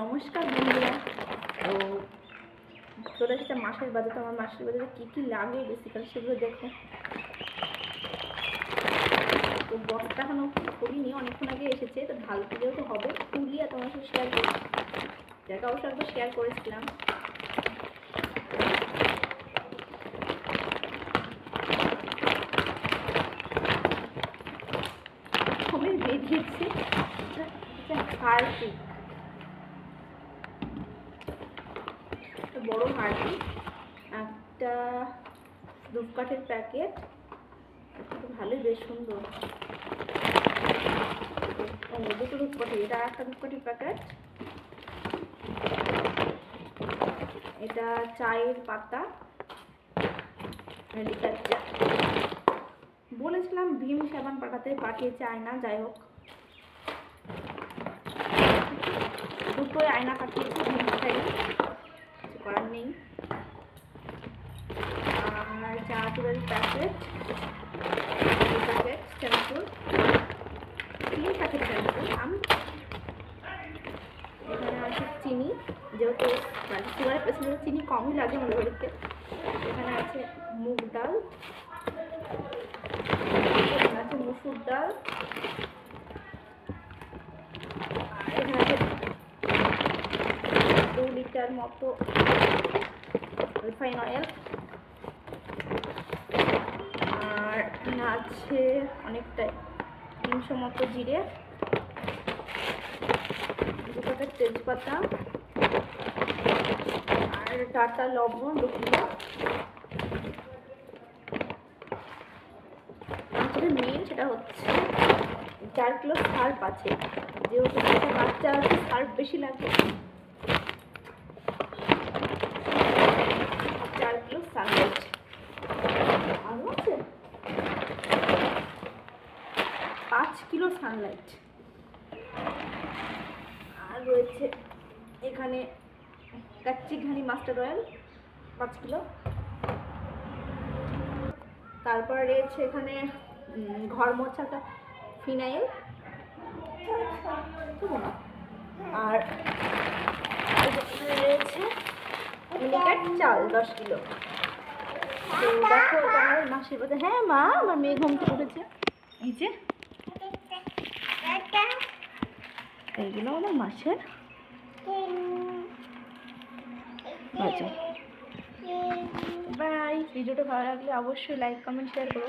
নমস্কার বন্ধুরা। তো চলে এসেছে মাসের বাজারে। তো আমার মাসের বাজারে কী কী লাগে বেসিক্যালি সেগুলো দেখো। তো বস্তা এখনও করিনি, অনেকক্ষণ আগে এসেছে। তো ঢালতে যেহেতু হবে। তুলি আর তোমার সাথে শেয়ার করি যেটা অবশ্য একবার শেয়ার করেছিলাম। বেরিয়েছি হারপিক একটা বড় হারপিক একটা ধূপকাঠের প্যাকেট ভালোই বেশ সুন্দর। দুটো ধূপকাঠি এটা একটা ধূপকাঠির প্যাকেট। এটা চায়ের পাতা। বলেছিলাম ভীম সাবান পাঠাতে, পাঠিয়েছে আয়না, যাই হোক। দুটোই আয়না পাঠিয়েছে। আর চা তুলের প্যাকেট প্যাকেট শ্যাম্পুর তিন প্যাকেট শ্যাম্পুর আমি? এখানে আছে চিনি, যেহেতু মানে সুগারের পেশেন্টের চিনি কমই লাগে আমাদের এখানে আছে মুগ ডাল আছে মুসুর ডাল এখানে আছে দু লিটার মতো রিফাইন অয়েল আর এখানে আছে অনেকটাই। তিনশো মতো জিরে। দু প্যাকেট তেজপাতা আর টাটা লবণ দু কিলো আসলে মেন সেটা হচ্ছে চার কিলো সার্ফ আছে। যেহেতু বাচ্চা আছে, সার্ফ বেশি লাগে চার কিলো সানলাইট আরও আছে পাঁচ কিলো সানলাইট আর রয়েছে এখানে কাচ্চি ঘানি মাস্টার অয়েল, পাঁচ কিলো। তারপর রয়েছে এখানে ঘর মোছাটা ফিনাইল। আর রয়েছে চাল, দশ কিলো। দেখো আমার হ্যাঁ মা, আমার মেয়ে ঘুম উঠেছে। এই যে এইগুলো আমার মাছের বাজার বাই ভিডিওটা ভালো লাগলে অবশ্যই লাইক কমেন্ট শেয়ার করো.